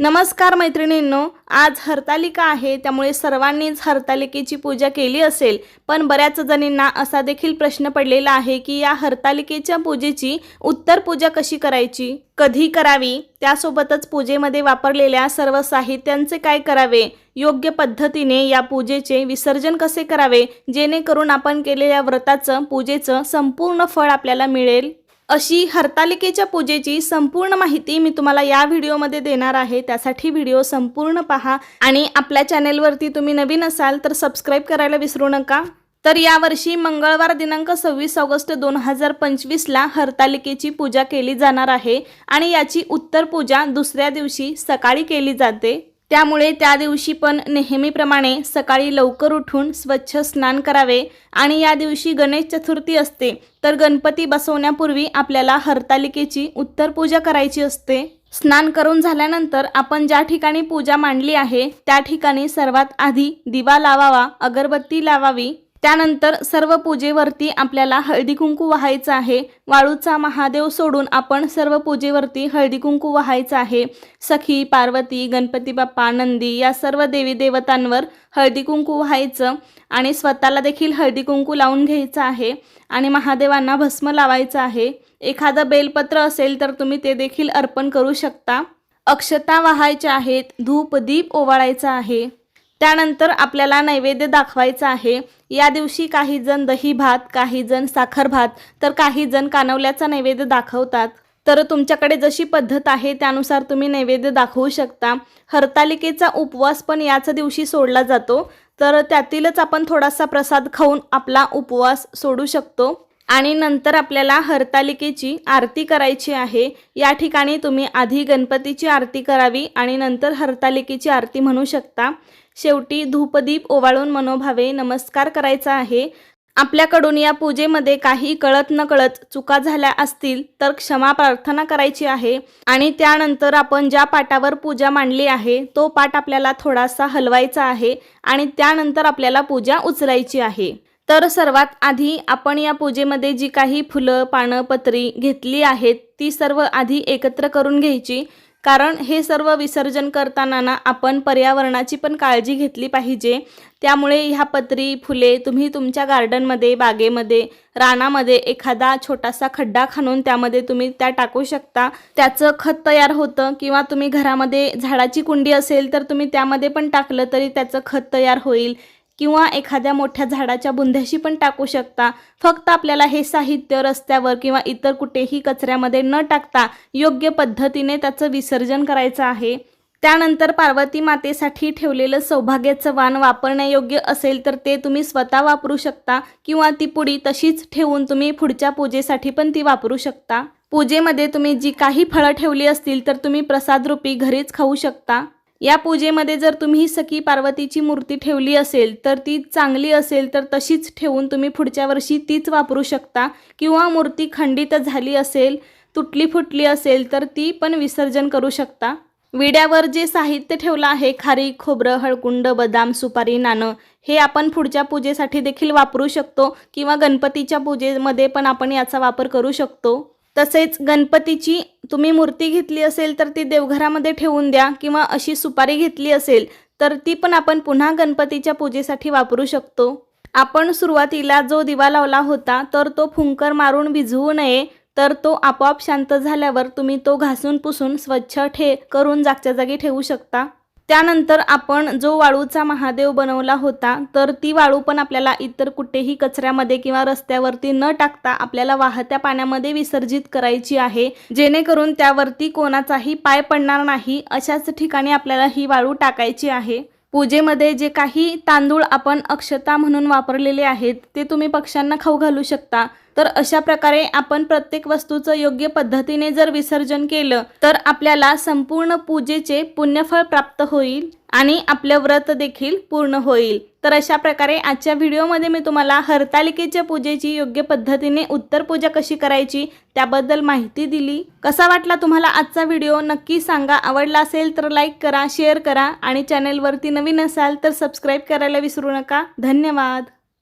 नमस्कार मैत्रिणींनो आज हरतालिका आहे त्यामुळे सर्वांनीच हरतालिकेची पूजा केली असेल. पण बऱ्याच जणींना असा देखील प्रश्न पडलेला आहे की या हरतालिकेच्या पूजेची उत्तर पूजा कशी करायची? कधी करावी? त्यासोबतच पूजेमध्ये वापरलेल्या सर्व साहित्यांचे काय करावे? योग्य पद्धतीने या पूजेचे विसर्जन कसे करावे? जेणेकरून आपण केलेल्या व्रताचं पूजेचं संपूर्ण फळ आपल्याला मिळेल? अशी हरतालिकेच्या पूजेची संपूर्ण माहिती मी तुम्हाला या व्हिडिओमध्ये देणार आहे. त्यासाठी व्हिडिओ संपूर्ण पहा आणि आपल्या चॅनेलवरती तुम्ही नवीन असाल तर सबस्क्राईब करायला विसरू नका. तर यावर्षी मंगळवार दिनांक सव्वीस ऑगस्ट दोन हजार पंचवीसला हरतालिकेची पूजा केली जाणार आहे आणि याची उत्तर पूजा दुसऱ्या दिवशी सकाळी केली जाते. त्यामुळे त्या दिवशी पण नेहमीप्रमाणे सकाळी लवकर उठून स्वच्छ स्नान करावे आणि या दिवशी गणेश चतुर्थी असते तर गणपती बसवण्यापूर्वी आपल्याला हरतालिकेची उत्तर पूजा करायची असते. स्नान करून झाल्यानंतर आपण ज्या ठिकाणी पूजा मांडली आहे त्या ठिकाणी सर्वात आधी दिवा लावावा अगरबत्ती लावावी त्यानंतर सर्व पूजेवरती आपल्याला हळदी कुंकू व्हायचं आहे. वाळूचा महादेव सोडून आपण सर्व पूजेवरती हळदी कुंकू व्हायचं आहे. सखी पार्वती गणपती बाप्पा नंदी या सर्व देवी देवतांवर हळदी कुंकू व्हायचं आणि स्वतःला देखील हळदी कुंकू लावून घ्यायचं आहे आणि महादेवांना भस्म लावायचं आहे. एखादं बेलपत्र असेल तर तुम्ही ते देखील अर्पण करू शकता. अक्षता वाहायच्या आहेत. धूप दीप ओवाळायचा आहे. त्यानंतर आपल्याला नैवेद्य दाखवायचा आहे. या दिवशी काही जण दही भात काही जण साखर भात तर काही जण कानवल्याचा नैवेद्य दाखवतात. तर तुमच्याकडे जशी पद्धत आहे त्यानुसार तुम्ही नैवेद्य दाखवू शकता. हरतालिकेचा उपवास पण याच दिवशी सोडला जातो. तर त्यातीलच आपण थोडासा प्रसाद खाऊन आपला उपवास सोडू शकतो. आणि नंतर आपल्याला हरतालिकेची आरती करायची आहे. या ठिकाणी तुम्ही आधी गणपतीची आरती करावी आणि नंतर हरतालिकेची आरती म्हणू शकता. शेवटी धूपदीप ओवाळून मनोभावे नमस्कार करायचा आहे. आपल्याकडून या पूजेमध्ये काही कळत न कळत चुका झाल्या असतील तर क्षमा प्रार्थना करायची आहे. आणि त्यानंतर आपण ज्या पाटावर पूजा मांडली आहे तो पाट आपल्याला थोडासा हलवायचा आहे आणि त्यानंतर आपल्याला पूजा उचलायची आहे. तर सर्वात आधी आपण या पूजेमध्ये जी काही फुलं पानं पत्री घेतली आहेत ती सर्व आधी एकत्र करून घ्यायची. कारण हे सर्व विसर्जन करताना ना आपण पर्यावरणाची पण काळजी घेतली पाहिजे. त्यामुळे ह्या पत्री फुले तुम्ही तुमच्या गार्डनमध्ये बागेमध्ये रानामध्ये एखादा छोटासा खड्डा खाणून त्यामध्ये तुम्ही त्या टाकू शकता. त्याचं खत तयार होतं किंवा तुम्ही घरामध्ये झाडाची कुंडी असेल तर तुम्ही त्यामध्ये पण टाकलं तरी त्याचं खत तयार होईल. किंवा एखाद्या मोठ्या झाडाच्या बुंध्याशी पण टाकू शकता. फक्त आपल्याला हे साहित्य रस्त्यावर किंवा इतर कुठेही कचऱ्यामध्ये न टाकता योग्य पद्धतीने त्याचं विसर्जन करायचं आहे. त्यानंतर पार्वती मातेसाठी ठेवलेलं सौभाग्याचं वाण वापरण्यायोग्य असेल तर ते तुम्ही स्वतः वापरू शकता किंवा ती पुडी तशीच ठेवून तुम्ही पुढच्या पूजेसाठी पण ती वापरू शकता. पूजेमध्ये तुम्ही जी काही फळं ठेवली असतील तर तुम्ही प्रसादरूपी घरीच खाऊ शकता. या पूजेमध्ये जर तुम्ही सखी पार्वतीची मूर्ती ठेवली असेल तर ती चांगली असेल तर तशीच ठेवून तुम्ही पुढच्या वर्षी तीच वापरू शकता. किंवा मूर्ती खंडित झाली असेल तुटली फुटली असेल तर ती पण विसर्जन करू शकता. विड्यावर जे साहित्य ठेवलं आहे खारी खोबरं हळकुंड बदाम सुपारी नाणं हे आपण पुढच्या पूजेसाठी देखील वापरू शकतो. किंवा गणपतीच्या पूजेमध्ये पण आपण याचा वापर करू शकतो. तसेच गणपतीची तुम्ही मूर्ती घेतली असेल तर ती देवघरामध्ये ठेवून द्या किंवा अशी सुपारी घेतली असेल तर ती पण आपण पुन्हा गणपतीच्या पूजेसाठी वापरू शकतो. आपण सुरुवातीला जो दिवा लावला होता तर तो फुंकर मारून भिजवू नये तर तो आपोआप शांत झाल्यावर तुम्ही तो घासून पुसून स्वच्छ ठे करून जागच्या जागी ठेवू शकता. त्यानंतर आपण जो वाळूचा महादेव बनवला होता तर ती वाळू पण आपल्याला इतर कुठेही कचऱ्यामध्ये किंवा रस्त्यावरती न टाकता आपल्याला वाहत्या पाण्यामध्ये विसर्जित करायची आहे. जेणेकरून त्यावरती कोणाचाही पाय पडणार नाही अशाच ठिकाणी आपल्याला ही वाळू टाकायची आहे. पूजेमध्ये जे काही तांदूळ आपण अक्षता म्हणून वापरलेले आहेत ते तुम्ही पक्ष्यांना खाऊ घालू शकता. तर अशा प्रकारे आपण प्रत्येक वस्तूचं योग्य पद्धतीने जर विसर्जन केलं तर आपल्याला संपूर्ण पूजेचे पुण्यफळ प्राप्त होईल आणि आपलं व्रत देखील पूर्ण होईल. तर अशा प्रकारे आजच्या व्हिडिओमध्ये मी तुम्हाला हरतालिकेच्या पूजेची योग्य पद्धतीने उत्तर पूजा कशी करायची त्याबद्दल माहिती दिली. कसा वाटला तुम्हाला आजचा व्हिडिओ नक्की सांगा. आवडला असेल तर लाईक करा शेअर करा आणि चॅनेलवरती नवीन असाल तर सबस्क्राईब करायला विसरू नका. धन्यवाद.